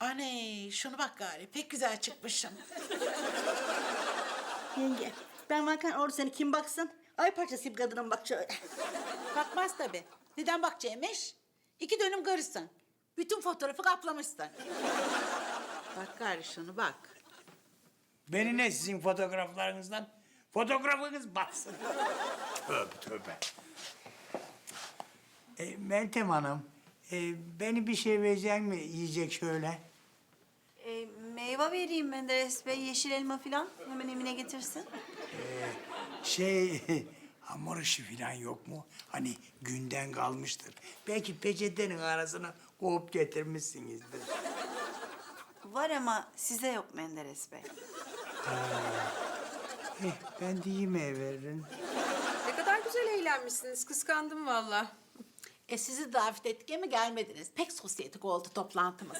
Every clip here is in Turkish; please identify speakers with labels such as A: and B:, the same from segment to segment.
A: Aney şunu bak gari pek güzel çıkmışım.
B: Yenge ben varken orada seni kim baksın? Ay parçası bir kadına mı bak şöyle.
A: Bakmaz tabii. Neden bakacakmış? İki dönüm karısın. Bütün fotoğrafı kaplamışsın. bak gari şunu bak.
C: Beni ne sizin fotoğraflarınızdan? Fotoğrafınız batsın. tövbe tövbe. E, Meltem Hanım, e, beni bir şey verecek mi yiyecek şöyle?
D: E, meyve vereyim Menderes Bey, yeşil elma falan. Hemen Emine getirsin.
C: Şey, hamur işi falan yok mu? Hani günden kalmıştır. Belki peçetenin arasına kovup getirmişsinizdir.
D: Var ama size yok Menderes Bey.
C: Eh, ben de yemeğe veririm.
E: Ne kadar güzel eğlenmişsiniz. Kıskandım valla.
A: E sizi davet ettik mi gelmediniz. Pek sosyetik oldu toplantımız.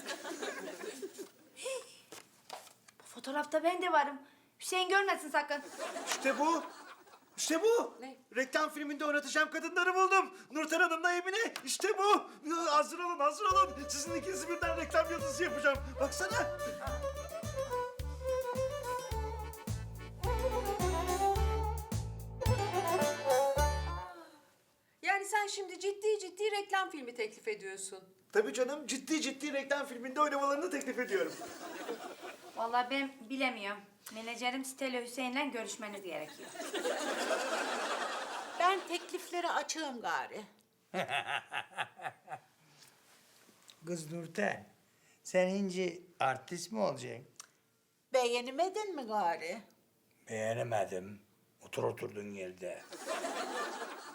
F: Bu fotoğrafta ben de varım. Hüseyin görmesin sakın.
G: İşte bu. İşte bu.
E: Ne?
G: Reklam filminde oynatacağım kadınları buldum. Nurten Hanım'la Emine. İşte bu. Hazır olun, hazır olun. Sizin ikinizi birden reklam yıldızı yapacağım. Baksana.
E: Sen şimdi ciddi ciddi reklam filmi teklif ediyorsun.
G: Tabii canım ciddi ciddi reklam filminde oynamalarını teklif ediyorum.
F: Vallahi ben bilemiyorum. Menajerim Stella Hüseyin'le görüşmeniz gerekiyor.
A: Ben teklifleri açığım gari.
C: Kız Nurten, sen inci artist mi olacaksın?
A: Beğenemedin mi gari?
C: Beğenemedim. Otur oturduğun yerde.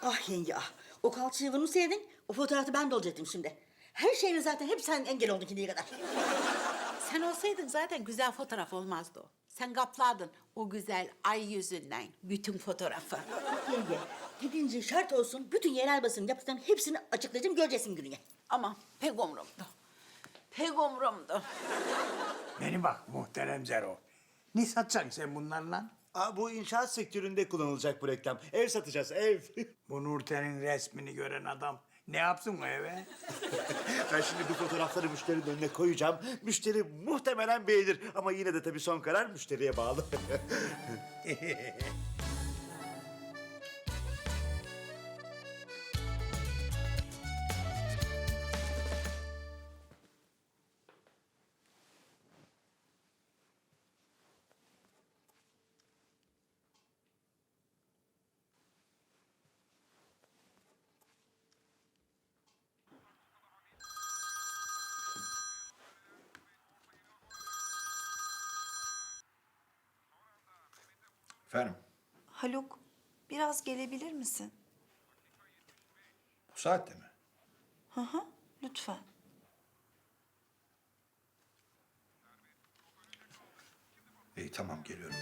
B: Ah yenge ah. O kalçayı vurmuşsaydın o fotoğrafta ben de olacaktım şimdi. Her şeyine zaten hep sen engel oldun şimdiye kadar.
A: Sen olsaydın zaten güzel fotoğraf olmazdı o. Sen kaplardın o güzel ay yüzünden bütün fotoğrafı.
B: Yenge gidince şart olsun bütün yerel basın yaptıklarının hepsini açıklayacağım göreceksin gününe.
A: Ama pek umurumdu. Pek umurumdu.
C: Beni bak muhterem Zero. Ne satacaksın sen bunlarla?
G: Aa, bu inşaat sektöründe kullanılacak bu reklam. Ev satacağız, ev.
C: Bu Nurten'in resmini gören adam ne yapsın o eve?
G: ben şimdi bu fotoğrafları müşterinin önüne koyacağım. Müşteri muhtemelen beğenir. Ama yine de tabii son karar müşteriye bağlı.
H: Efendim,
D: Haluk, biraz gelebilir misin?
H: bu saatte mi?
D: Hı hı, lütfen.
H: İyi tamam geliyorum.